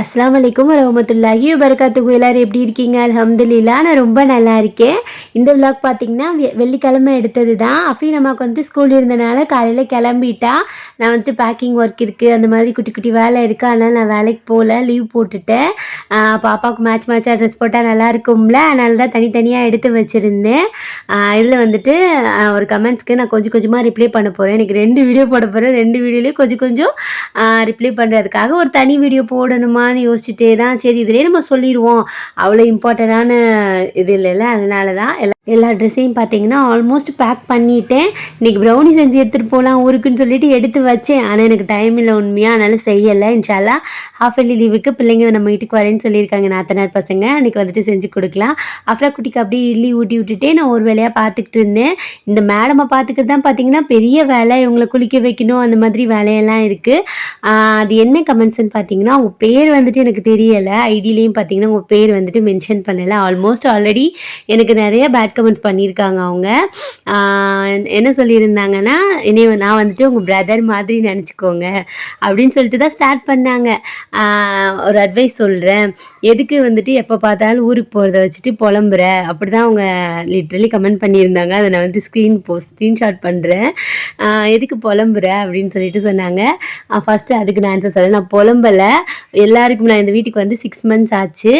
அஸ்லாம் வலைக்கும் ரஹமத்துல்லாஹி வபரகாத்துக்கு எல்லோரும் எப்படி இருக்கீங்க? அலமதுல்லா நான் ரொம்ப நல்லா இருக்கேன். இந்த விளாக் பார்த்தீங்கன்னா வெ- வெள்ளிக்கிழமை எடுத்தது தான் அப்படி நமக்கு வந்துட்டு ஸ்கூல் இருந்தனால காலையில் கிளம்பிட்டா. நான் வந்துட்டு பேக்கிங் ஒர்க் இருக்குது அந்த மாதிரி குட்டி குட்டி வேலை இருக்குது அதனால் நான் வேலைக்கு போகல லீவ் போட்டுட்டேன். பாப்பாவுக்கு மேட்ச் மேட்சாக ட்ரெஸ் போட்டால் நல்லா இருக்கும்ல. அதனால தான் தனித்தனியாக எடுத்து வச்சுருந்தேன். இதில் வந்துட்டு ஒரு கமெண்ட்ஸ்க்கு நான் கொஞ்சம் கொஞ்சமாக ரிப்ளை பண்ண போகிறேன் எனக்கு ரெண்டு வீடியோ போட போகிறேன் ரெண்டு வீடியோலேயும் கொஞ்சம் கொஞ்சம் ரிப்ளை பண்ணுறதுக்காக ஒரு தனி வீடியோ போடணுமா போடணுமான்னு யோசிச்சுட்டே தான் சரி இதிலே நம்ம சொல்லிடுவோம் அவ்வளோ இம்பார்ட்டண்டான இது இல்லைல்ல அதனால தான் எல்லா எல்லா ட்ரெஸ்ஸையும் பார்த்தீங்கன்னா ஆல்மோஸ்ட் பேக் பண்ணிட்டேன். இன்னைக்கு ப்ரௌனி செஞ்சு எடுத்துகிட்டு போகலாம் ஊருக்குன்னு சொல்லிட்டு எடுத்து வச்சேன். ஆனால் எனக்கு டைம் இல்லை உண்மையாக அதனால் செய்யலை. இன்ஷால்லா ஹாஃப் இயர்லி லீவுக்கு பிள்ளைங்க நம்ம வீட்டுக்கு வரேன்னு சொல்லியிருக்காங்க நாத்தனார் பசங்க. அன்றைக்கி வந்துட்டு செஞ்சு கொடுக்கலாம். அப்புறம் குட்டிக்கு அப்படியே இட்லி ஊட்டி விட்டுட்டே நான் ஒரு வேலையாக பார்த்துக்கிட்டு இருந்தேன். இந்த மேடமை பார்த்துக்கிட்டு தான் பார்த்தீங்கன்னா பெரிய வேலை. இவங்களை குளிக்க வைக்கணும் அந்த மாதிரி வேலையெல்லாம் இருக்குது அது என்ன கமெண்ட்ஸ்ன்னு பார்த்தீங்கன்னா அவங்க பேர் வந்துட்டு எனக்கு தெரியலை. ஐடியிலையும் பார்த்தீங்கன்னா உங்கள் பேர் வந்துட்டு மென்ஷன் பண்ணலை. ஆல்மோஸ்ட் ஆல்ரெடி எனக்கு நிறைய பேட் கமெண்ட்ஸ் பண்ணியிருக்காங்க அவங்க. என்ன சொல்லியிருந்தாங்கன்னா இனி நான் வந்துட்டு உங்கள் பிரதர் மாதிரி நினச்சிக்கோங்க. அப்படின்னு சொல்லிட்டு தான் ஸ்டார்ட் பண்ணாங்க. ஒரு அட்வைஸ் சொல்கிறேன் எதுக்கு வந்துட்டு எப்போ பார்த்தாலும் ஊருக்கு போகிறத வச்சுட்டு புலம்புற? அப்படி தான் அவங்க லிட்ரலி கமெண்ட் பண்ணியிருந்தாங்க. அதை நான் வந்து ஸ்க்ரீன் போ ஸ்க்ரீன்ஷாட் பண்ணுறேன் எதுக்கு புலம்புற? அப்படின்னு சொல்லிட்டு சொன்னாங்க. ஃபஸ்ட்டு அதுக்கு நான் ஆன்சர் சொல்கிறேன் நான் புலம்பலை. எல்லாருக்கும் நான் இந்த வீட்டுக்கு வந்து சிக்ஸ் மந்த்ஸ் ஆச்சு.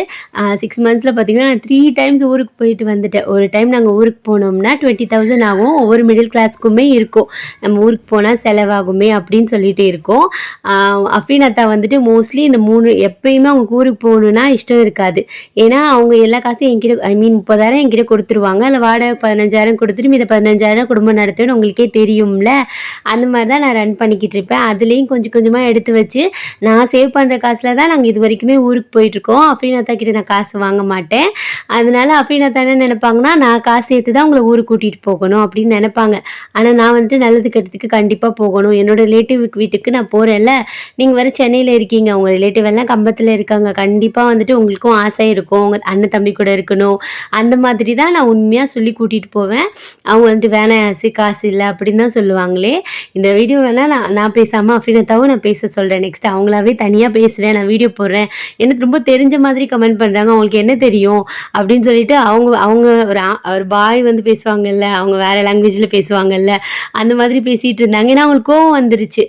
சிக்ஸ் மந்த்ஸில் பார்த்தீங்கன்னா நான் த்ரீ டைம்ஸ் ஊருக்கு போயிட்டு வந்துட்டேன். ஒரு டைம் நாங்கள் ஊருக்கு போனோம்னா டுவெண்ட்டி தௌசண்ட் ஆகும். ஒவ்வொரு மிடில் கிளாஸ்க்குமே இருக்கும். நம்ம ஊருக்கு போனால் செலவாகுமே அப்படின்னு சொல்லிட்டு இருக்கோம். அஃபீன் அத்தா வந்துட்டு மோஸ்ட்லி இந்த மூணு எப்பயுமே அவங்க ஊருக்கு போகணுன்னா இஷ்டம் இருக்காது. ஏன்னா அவங்க எல்லா காசும் என்கிட்ட ஐ மீன் முப்பதாயிரம் என்கிட்ட கொடுத்துருவாங்க. இல்லை வாடகை பதினஞ்சாயிரம் கொடுத்துட்டு மீத பதினஞ்சாயிரம் குடும்பம் நடத்துன்னு உங்களுக்கே தெரியும்ல. அந்த மாதிரி தான் நான் ரன் பண்ணிக்கிட்டு இருப்பேன். அதுலேயும் கொஞ்சம் கொஞ்சமாக எடுத்து வச்சு நான் சேவ் பண்ணுற காசில் தான் நாங்கள் இது வரைக்குமே ஊருக்கு போயிட்டுருக்கோம். அஃப்ரீன் அத்தா நான் காசு வாங்க மாட்டேன். அதனால அஃப்ரீன் அத்தா என்ன நினைப்பாங்கன்னா நான் காசு சேர்த்து தான் உங்களை ஊருக்கு கூட்டிகிட்டு போகணும் அப்படின்னு நினைப்பாங்க. ஆனால் நான் வந்துட்டு நல்லது கெட்டதுக்கு கண்டிப்பாக போகணும். என்னோடய ரிலேட்டிவ் வீட்டுக்கு நான் போகிறேன்ல நீங்கள் வேறு சென்னையில் இருக்கீங்க. உங்கள் ரிலேட்டிவ் எல்லாம் கம்பத்தில் இருக்காங்க. கண்டிப்பாக வந்துட்டு உங்களுக்கும் ஆசை இருக்கும். உங்கள் அண்ணன் தம்பி கூட இருக்கணும். அந்த மாதிரி தான் நான் உண்மையாக சொல்லி கூட்டிகிட்டு போவேன். அவங்க வந்துட்டு வேணாம் ஆசை காசு இல்லை அப்படின்னு தான் சொல்லுவாங்களே. இந்த வீடியோ வேணால் நான் நான் பேசாமல் அப்படின்னத்தாவும் நான் பேச சொல்கிறேன் நெக்ஸ்ட் அவங்களாவே தனியாக பேசுகிறேன் நான் வீடியோ போடுறேன். எனக்கு ரொம்ப தெரிஞ்ச மாதிரி கமெண்ட் பண்ணுறாங்க அவங்களுக்கு என்ன தெரியும்? அப்படின்னு சொல்லிட்டு அவங்க அவங்க ஒரு ஒரு பாய் வந்து பேசுவாங்கல்ல அவங்க வேறு லாங்குவேஜில் பேசுவாங்கல்ல அந்த மாதிரி பேசிகிட்டு இருந்தாங்க. ஏன்னா அவங்களுக்கு கோவம் வந்துருச்சு.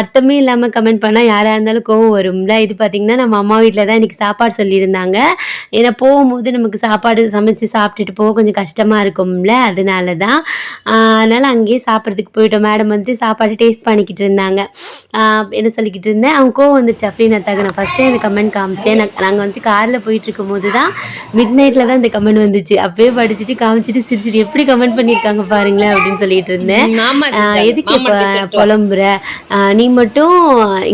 அர்த்தமே இல்லாமல் கமெண்ட் பண்ணால் யாராக இருந்தாலும் கோவம் வரும்ல. இது பார்த்திங்கன்னா நம்ம அம்மா வீட்டில் தான் இன்றைக்கி சாப்பாடு சொல்லியிருந்தாங்க. ஏன்னா போகும்போது நமக்கு சாப்பாடு சமைச்சு சாப்பிட்டுட்டு போக கொஞ்சம் கஷ்டமாக இருக்கும்ல. அதனால தான் அதனால் அங்கேயே சாப்பிட்றதுக்கு போயிட்டோம். மேடம் வந்துட்டு சாப்பாடு டேஸ்ட் பண்ணிக்கிட்டு இருந்தாங்க. என்ன சொல்லிக்கிட்டு இருந்தேன்? அவங்க கோவம் வந்துச்சு அப்படின்னு அத்தாங்க நான் ஃபஸ்ட்டே இந்த கமெண்ட் காமிச்சேன். நாங்கள் வந்துட்டு காரில் போயிட்டு இருக்கும்போது தான் மிட் நைட்டில் தான் இந்த கமெண்ட் வந்துச்சு. அப்பயே படிச்சுட்டு காமிச்சிட்டு சிரிச்சிட்டு எப்படி கமெண்ட் பண்ணியிருக்காங்க பாருங்களேன் அப்படின்னு சொல்லிட்டு இருந்தேன். எதுக்கு இப்போ புலம்புற? நீ மட்டும்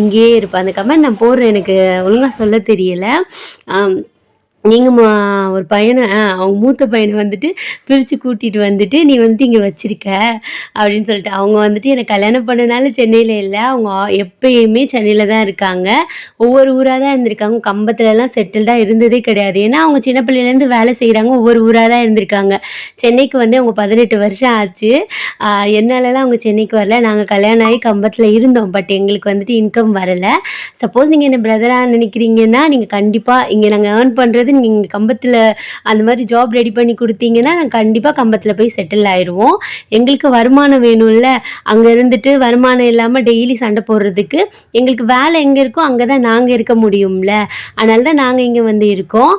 இங்கேயே இருப்ப. அந்த கமெண்ட் நான் போடுறேன். எனக்கு ஒழுங்கா சொல்ல தெரியல. நீங்கள் ஒரு பையனை ஆ, அவங்க மூத்த பையனை வந்துட்டு பிரித்து கூட்டிகிட்டு வந்துட்டு நீ வந்துட்டு இங்கே வச்சிருக்க அப்படின்னு சொல்லிட்டு. அவங்க வந்துட்டு எனக்கு கல்யாணம் பண்ணனால சென்னையில் இல்லை. அவங்க எப்பயுமே சென்னையில் தான் இருக்காங்க. ஒவ்வொரு ஊராக தான் இருந்திருக்காங்க. கம்பத்துலலாம் செட்டில்டாக இருந்ததே கிடையாது. ஏன்னா அவங்க சின்ன பிள்ளையிலேருந்து வேலை செய்கிறாங்க ஒவ்வொரு ஊராக தான் இருந்திருக்காங்க. சென்னைக்கு வந்து அவங்க பதினெட்டு வருஷம் ஆச்சு. என்னாலலாம் அவங்க சென்னைக்கு வரல. நாங்கள் கல்யாணம் ஆகி கம்பத்தில் இருந்தோம். பட் எங்களுக்கு வந்துட்டு இன்கம் வரலை. சப்போஸ் நீங்கள் என்ன பிரதராக நினைக்கிறீங்கன்னா நீங்கள் கண்டிப்பாக இங்கே நாங்கள் ஏர்ன் பண்ணுறது நீங்கள் கம்பத்தில் அந்த மாதிரி ஜாப் ரெடி பண்ணி கொடுத்தீங்கன்னா நாங்கள் கண்டிப்பாக கம்பத்தில் போய் செட்டில் ஆயிடுவோம் எங்களுக்கு வருமானம் வேணும்ல அங்கே இருந்துட்டு வருமானம் இல்லாமல் டெய்லி சண்டை போடுறதுக்கு எங்களுக்கு வேலை எங்கே இருக்கோ அங்கே தான் நாங்கள் இருக்க முடியும்ல. அதனால தான் நாங்கள் இங்கே வந்து இருக்கோம்.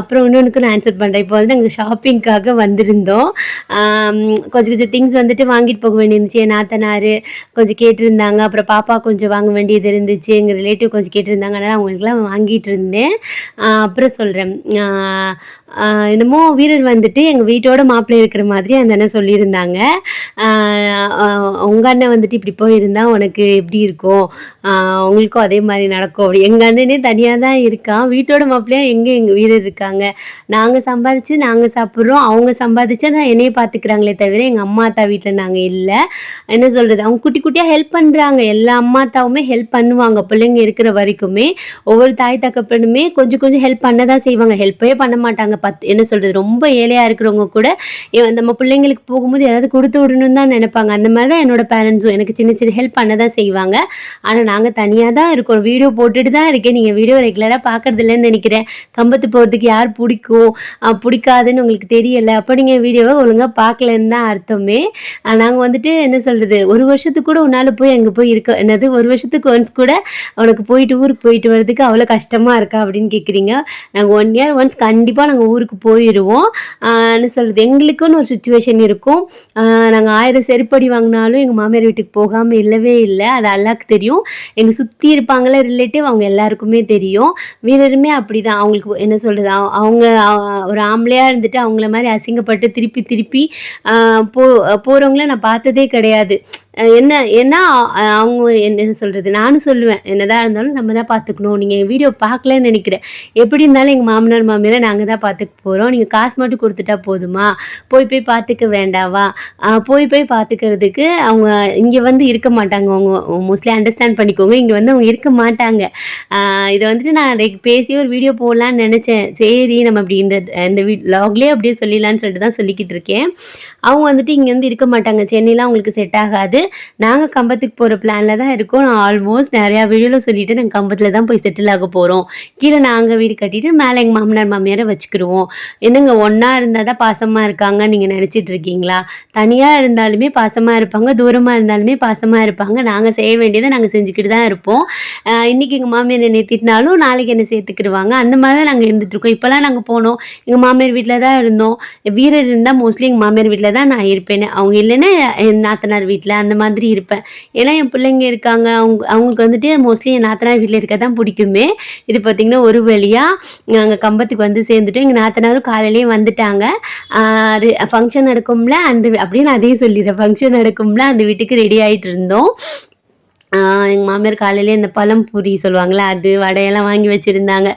அப்புறம் இன்னொன்றுக்கு நான் ஆன்சர் பண்ணுறேன் இப்போ வந்து நாங்கள் ஷாப்பிங்க்காக வந்திருந்தோம். கொஞ்சம் கொஞ்சம் திங்ஸ் வந்துட்டு வாங்கிட்டு போக வேண்டியிருந்துச்சு. என் நாத்தனார் கொஞ்சம் கேட்டிருந்தாங்க. அப்புறம் பாப்பா கொஞ்சம் வாங்க வேண்டியது இருந்துச்சு. எங்கள் ரிலேட்டிவ் கொஞ்சம் கேட்டிருந்தாங்க. அதனால் அவங்களுக்குலாம் வாங்கிட்டு இருந்தேன். அப்புறம் சொல்கிறேன் என்னமோ வீரர் வந்துட்டு எங்கள் வீட்டோட மாப்பிள்ளை இருக்கிற மாதிரி அந்த அண்ணன் சொல்லியிருந்தாங்க. உங்கள் அண்ணன் வந்துட்டு இப்படி போயிருந்தால் உனக்கு எப்படி இருக்கும்? உங்களுக்கும் அதே மாதிரி நடக்கும். அப்படி எங்கள் அண்ணனே தனியாக தான் இருக்கான். வீட்டோட மாப்பிள்ளையா எங்கே எங்கள் வீரர் இருக்கா? இருக்காங்க நாங்கள் சம்பாதிச்சு நாங்கள் சாப்பிட்றோம். அவங்க சம்பாதிச்சா நான் என்னைய பார்த்துக்கிறாங்களே தவிர எங்கள் அம்மா அத்தா வீட்டில் நாங்கள் இல்லை. என்ன சொல்கிறது அவங்க குட்டி குட்டியாக ஹெல்ப் பண்ணுறாங்க எல்லா அம்மா அத்தாவுமே ஹெல்ப் பண்ணுவாங்க. பிள்ளைங்க இருக்கிற வரைக்குமே. ஒவ்வொரு தாய் தகப்பனுமே கொஞ்சம் கொஞ்சம் ஹெல்ப் பண்ண தான் செய்வாங்க ஹெல்ப்பே பண்ண மாட்டாங்க. பத் என்ன சொல்கிறது ரொம்ப ஏழையாக இருக்கிறவங்க கூட நம்ம பிள்ளைங்களுக்கு போகும்போது ஏதாவது கொடுத்து விடணும்னு தான் நினைப்பாங்க. அந்த மாதிரி தான் என்னோட பேரண்ட்ஸும் எனக்கு சின்ன சின்ன ஹெல்ப் பண்ண தான் செய்வாங்க. ஆனால் நாங்கள் தனியாக தான் இருக்கோம். வீடியோ போட்டுட்டு தான் இருக்கேன். நீங்கள் வீடியோ ரெகுலராக பார்க்கறது இல்லைன்னு நினைக்கிறேன். கம்பத்து போகிறதுக்கு யார் பிடிக்கும்? பிடிக்காதுன்னு உங்களுக்கு தெரியலை. அப்போ நீங்கள் வீடியோவை ஒழுங்காக பார்க்கலன்னு தான் அர்த்தமே. நாங்கள் வந்துட்டு என்ன சொல்கிறது ஒரு வருஷத்துக்கு கூட உன்னால் போய் அங்கே போய் இருக்க என்னது? ஒரு வருஷத்துக்கு ஒன்ஸ் கூட அவனுக்கு போயிட்டு ஊருக்கு போயிட்டு வர்றதுக்கு அவ்வளோ கஷ்டமாக இருக்கா அப்படின்னு கேட்குறீங்க நாங்கள் ஒன் இயர் ஒன்ஸ் கண்டிப்பாக நாங்கள் ஊருக்கு போயிடுவோம் என்ன சொல்கிறது எங்களுக்குன்னு ஒரு சுச்சுவேஷன் இருக்கும். நாங்கள் ஆயிரம் செருப்படி வாங்கினாலும் எங்கள் மாமியார் வீட்டுக்கு போகாமல் இல்லவே இல்லை. அது அல்லாக்கு தெரியும். எங்கள் சுற்றி இருப்பாங்களே ரிலேட்டிவ் அவங்க எல்லாருக்குமே தெரியும். வீரருமே அப்படி தான் அவங்களுக்கு என்ன சொல்கிறது அவங்க ஒரு ஆம்பளையாக இருந்துட்டு அவங்கள மாதிரி அசிங்கப்பட்டு திருப்பி திருப்பி போ போகிறவங்கள நான் பார்த்ததே கிடையாது. என்ன ஏன்னா அவங்க என்ன சொல்கிறது நானும் சொல்லுவேன். என்னதான் இருந்தாலும் நம்ம தான் பார்த்துக்கணும் நீங்கள் எங்கள் வீடியோ பார்க்கலன்னு நினைக்கிறேன். எப்படி இருந்தாலும் எங்கள் மாமனார் மாமியாரை நாங்கள் தான் பார்த்துக்க போகிறோம் நீங்கள் காசு மட்டும் கொடுத்துட்டா போதுமா? போய் போய் பார்த்துக்க வேண்டாவா? போய் போய் பார்த்துக்கிறதுக்கு அவங்க இங்கே வந்து இருக்க மாட்டாங்க. அவங்க மோஸ்ட்லி அண்டர்ஸ்டாண்ட் பண்ணிக்கோங்க. இங்கே வந்து அவங்க இருக்க மாட்டாங்க. இதை வந்துட்டு நான் like பேசி ஒரு வீடியோ போடலான்னு நினச்சேன். சரி நம்ம அப்படி இந்த இந்த வீ லாக்லேயே அப்படியே சொல்லிடலான்னு சொல்லிட்டு தான் சொல்லிக்கிட்டு இருக்கேன். அவங்க வந்துட்டு இங்கே வந்து இருக்க மாட்டாங்க. சென்னையில் அவங்களுக்கு செட் ஆகாது. நாங்கள் கம்பத்துக்கு போகிற பிளானில் தான் இருக்கோம். நான் ஆல்மோஸ்ட் நிறையா வீடியோவில் சொல்லிட்டு நாங்கள் கம்பத்தில் தான் போய் செட்டில் ஆக போகிறோம் கீழே நாங்கள் வீடு கட்டிட்டு மேலே எங்கள் மாமனார் மாமியாரை வச்சுக்கிடுவோம் என்னங்க ஒன்றா இருந்தால் தான் பாசமாக இருக்காங்க நீங்கள் நினச்சிட்டு இருக்கீங்களா? தனியாக இருந்தாலுமே பாசமாக இருப்பாங்க தூரமாக இருந்தாலுமே பாசமாக இருப்பாங்க. நாங்கள் செய்ய வேண்டியதை நாங்கள் செஞ்சுக்கிட்டு தான் இருப்போம். இன்றைக்கி இன்னைக்கு எங்கள் மாமியார் என்னை திட்டினாலும் நாளைக்கு என்னை சேர்த்துக்கிடுவாங்க அந்த மாதிரி தான் நாங்கள் இருந்துகிட்ருக்கோம் இப்போலாம் நாங்கள் போனோம். எங்கள் மாமியார் வீட்டில் தான் இருந்தோம். வீரர் இருந்தால் மோஸ்ட்லி எங்கள் மாமியார் வீட்டில் தான் நான் இருப்பேன். அவங்க இல்லைன்னா என் நாத்தனார் வீட்டில் அந்த மாதிரி இருப்பேன். ஏன்னா என் பிள்ளைங்க இருக்காங்க. அவங்க அவங்களுக்கு வந்துட்டு மோஸ்ட்லி என் நாத்தனார் வீட்டில் இருக்க தான் பிடிக்குமே. இது பார்த்திங்கன்னா ஒரு வழியாக நாங்கள் கம்பத்துக்கு வந்து சேர்ந்துட்டோம் எங்கள் நாத்தனாரும் காலையிலேயே வந்துட்டாங்க. ஃபங்க்ஷன் நடக்கும்ல அந்த அப்படியே நான் அதையும் சொல்லிடுறேன். ஃபங்க்ஷன் நடக்கும்ல அந்த வீட்டுக்கு ரெடி ஆகிட்டு இருந்தோம். எங்கள் மாமியார் காலையிலே இந்த பழம் பூரி சொல்லுவாங்களே அது வடையெல்லாம் வாங்கி வச்சுருந்தாங்க.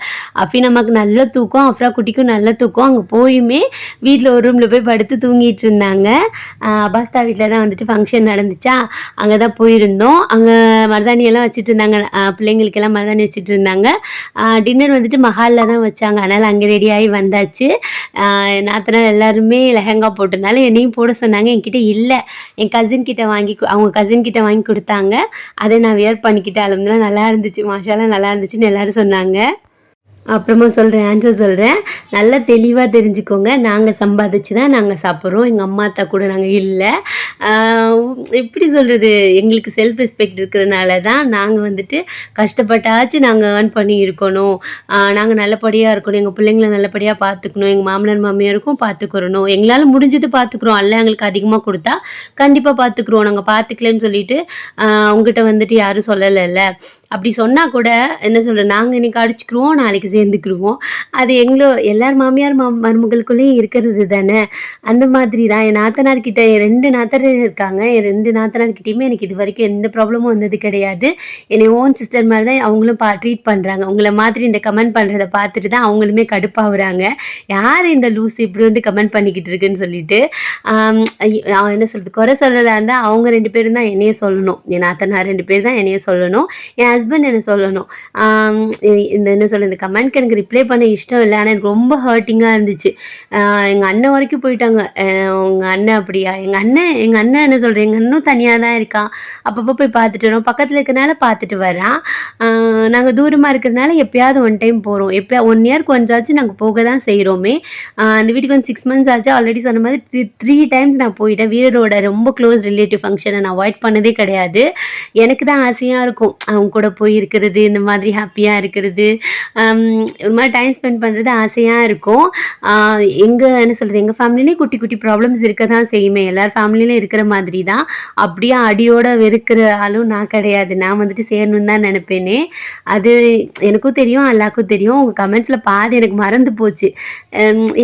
அஃபி நமக்கு நல்ல தூக்கம் அஃப்ரா குட்டிக்கும் நல்ல தூக்கம். அங்கே போயுமே வீட்டில் ஒரு ரூமில் போய் படுத்து தூங்கிட்டு இருந்தாங்க. அபாஸ்தா வீட்டில் தான் வந்துட்டு ஃபங்க்ஷன் நடந்துச்சா அங்கே தான் போயிருந்தோம். அங்கே மருதாணியெல்லாம் வச்சுட்டு இருந்தாங்க. பிள்ளைங்களுக்கெல்லாம் மருதாணி வச்சுட்டு இருந்தாங்க. டின்னர் வந்துட்டு மஹாலில் தான் வச்சாங்க. அதனால் அங்கே ரெடி ஆகி வந்தாச்சு. நாத்தனால் நாத்தனார் எல்லாருமே லெஹங்கா போட்டதுனால என்னையும் போட சொன்னாங்க. என்கிட்ட இல்லை. என் கசின் கிட்ட வாங்கி அவங்க கசின் கிட்ட வாங்கி கொடுத்தாங்க. அதை நான் வியர் பண்ணிக்கிட்டு அளவுலாம் நல்லா இருந்துச்சு. மாஷாலாம் நல்லா இருந்துச்சுன்னு எல்லாரும் சொன்னாங்க. அப்புறமா சொல்கிறேன் ஆன்சர் சொல்கிறேன் நல்லா தெளிவாக தெரிஞ்சுக்கோங்க. நாங்கள் சம்பாதிச்சு தான் நாங்கள் சாப்பிட்றோம். எங்கள் அம்மா அத்தா கூட நாங்கள் இல்லை. எப்படி சொல்கிறது எங்களுக்கு செல்ஃப் ரெஸ்பெக்ட் இருக்கிறதுனால தான் நாங்கள் வந்துட்டு கஷ்டப்பட்டாச்சும் நாங்கள் ஏர்ன் பண்ணி இருக்கணும். நாங்கள் நல்லபடியாக இருக்கணும். எங்கள் பிள்ளைங்கள நல்லபடியாக பார்த்துக்கணும் எங்கள் மாமனார் மாமியாருக்கும் பார்த்துக்கிறணும் எங்களால் முடிஞ்சது பார்த்துக்குறோம் அல்ல எங்களுக்கு அதிகமாக கொடுத்தா கண்டிப்பாக பார்த்துக்குறோம் நாங்கள் பார்த்துக்கலன்னு சொல்லிட்டு உங்ககிட்ட வந்துட்டு யாரும் சொல்லலைல்ல. அப்படி சொன்னால் கூட என்ன சொல்கிறது நாங்கள் இன்றைக்கி அடிச்சுக்கிருவோம் நாளைக்கு சேர்ந்துக்கிருவோம். அது எங்களோ எல்லார் மாமியார் மா மருமகளுக்குள்ளேயும் இருக்கிறது தானே. அந்த மாதிரி தான். என் நாத்தனார்கிட்ட என் ரெண்டு நாத்தனர் இருக்காங்க. என் ரெண்டு நாத்தனார்கிட்டையுமே எனக்கு இது வரைக்கும் எந்த ப்ராப்ளமும் வந்தது கிடையாது. என்னை ஓன் சிஸ்டர் மாதிரி தான் அவங்களும் பா ட்ரீட் பண்ணுறாங்க உங்களை மாதிரி இந்த கமெண்ட் பண்ணுறத பார்த்துட்டு தான் அவங்களுமே கடுப்பாகுறாங்க. யார் இந்த லூஸ் இப்படி வந்து கமெண்ட் பண்ணிக்கிட்டு இருக்குன்னு சொல்லிட்டு என்ன சொல்கிறது குறை சொல்கிறதா இருந்தால் அவங்க ரெண்டு பேரும் தான் என்னையே சொல்லணும். என் நாத்தனார் ரெண்டு பேர் தான் என்னையே சொல்லணும். என் ஹஸ்பண்ட் என்ன சொல்லணும்? இந்த என்ன சொல்கிறது இந்த கமெண்ட்க்கு எனக்கு ரிப்ளை பண்ண இஷ்டம் இல்லை. ஆனால் எனக்கு ரொம்ப ஹர்ட்டிங்காக இருந்துச்சு. எங்கள் அண்ணன் வரைக்கும் போயிட்டாங்க. உங்கள் அண்ணன் அப்படியா? எங்கள் அண்ணன் எங்கள் அண்ணன் என்ன சொல்கிறேன் எங்கள் அண்ணனும் தனியாக தான் இருக்கான். அப்பப்போ போய் பார்த்துட்டு வரோம். பக்கத்தில் இருக்கனால பார்த்துட்டு வரான். நாங்கள் தூரமாக இருக்கிறதுனால எப்பயாவது ஒன் டைம் போகிறோம் எப்பயா ஒன் இயர்க்கு ஒன்றாச்சும் நாங்கள் போக தான் செய்கிறோமே அந்த வீட்டுக்கு வந்து சிக்ஸ் மந்த்ஸ் ஆச்சு. ஆல்ரெடி சொன்ன மாதிரி த்ரீ த்ரீ டைம்ஸ் நான் போயிட்டேன். வீரரோட ரொம்ப க்ளோஸ் ரிலேட்டிவ் ஃபங்க்ஷனை நான் அவாய்ட் பண்ணதே கிடையாது. எனக்கு தான் ஆசையாக இருக்கும். அவங்க கூட போய் இருக்கிறது இந்த மாதிரி ஹாப்பியாக இருக்கிறது. ஒரு மாதிரி டைம் ஸ்பெண்ட் பண்ணுறது ஆசையாக இருக்கும். எங்கள் என்ன சொல்கிறது எங்கள் ஃபேமிலிலேயும் குட்டி குட்டி ப்ராப்ளம்ஸ் இருக்க தான் செய்யுமே. எல்லார் ஃபேமிலியிலும் இருக்கிற மாதிரி தான் அப்படியே அடியோட வெறுக்கிற ஆளும் நான் கிடையாது. நான் வந்துட்டு சேரணும்னு தான் நினப்பேனே. அது எனக்கும் தெரியும் எல்லாருக்கும் தெரியும். உங்கள் கமெண்ட்ஸில் பாதி எனக்கு மறந்து போச்சு.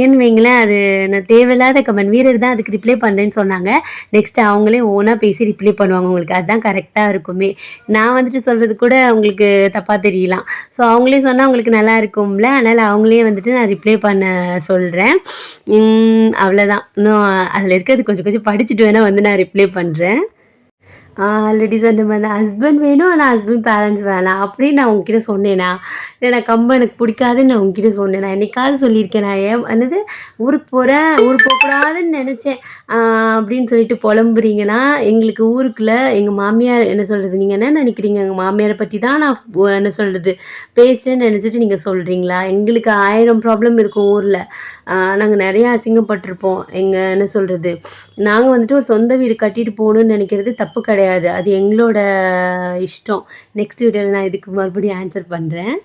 ஏன்னு வைங்களேன் அது நான் தேவையில்லாத கமெண்ட் வீரர் தான் அதுக்கு ரிப்ளை பண்ணுறேன்னு சொன்னாங்க. நெக்ஸ்ட் அவங்களே ஓனாக பேசி ரிப்ளை பண்ணுவாங்க உங்களுக்கு. அதுதான் கரெக்டாக இருக்குமே. நான் வந்துட்டு சொல்கிறது கூட கூட அவங்களுக்கு தப்பாக தெரியலாம். ஸோ அவங்களே சொன்னால் அவங்களுக்கு நல்லா இருக்கும்ல. அதனால் அவங்களே வந்துட்டு நான் ரிப்ளை பண்ண சொல்கிறேன் அவ்வளோதான் இன்னும் அதில் இருக்கிறது கொஞ்சம் கொஞ்சம் படிச்சுட்டு வேணால் வந்து நான் ரிப்ளை பண்ணுறேன் ஆல்ரெடி சொன்ன மாதிரி ஹஸ்பண்ட் வேணும் ஆனால் ஹஸ்பண்ட் பேரண்ட்ஸ் வேணாம். அப்படின்னு நான் உங்ககிட்ட சொன்னேனா? இல்லை நான் கம்ப எனக்கு பிடிக்காதுன்னு நான் உங்ககிட்ட சொன்னேன்? நான் என்னைக்காவது சொல்லியிருக்கேன். நான் ஏன் என்னது? ஊருக்கு போகிறேன் ஊருக்கு போகக்கூடாதுன்னு நினச்சேன். அப்படின்னு சொல்லிட்டு புலம்புறீங்கன்னா எங்களுக்கு ஊருக்குள்ளே எங்கள் மாமியார் என்ன சொல்கிறது நீங்கள் என்ன நினைக்கிறீங்க? எங்கள் மாமியாரை பற்றி தான் நான் என்ன சொல்கிறது பேசுகிறேன்னு நினச்சிட்டு நீங்கள் சொல்கிறீங்களா எங்களுக்கு ஆயிரம் ப்ராப்ளம் இருக்கும் ஊரில். நாங்கள் நிறையா அசிங்கப்பட்டிருப்போம். எங்கள் என்ன சொல்கிறது நாங்கள் வந்துட்டு ஒரு சொந்த வீடு கட்டிட்டு போகணுன்னு நினைக்கிறது தப்பு கிடையாது. அது எங்களோட இஷ்டம். நெக்ஸ்ட் வீடியோவில் நான் இதுக்கு மறுபடியும் ஆன்சர் பண்ணுறேன்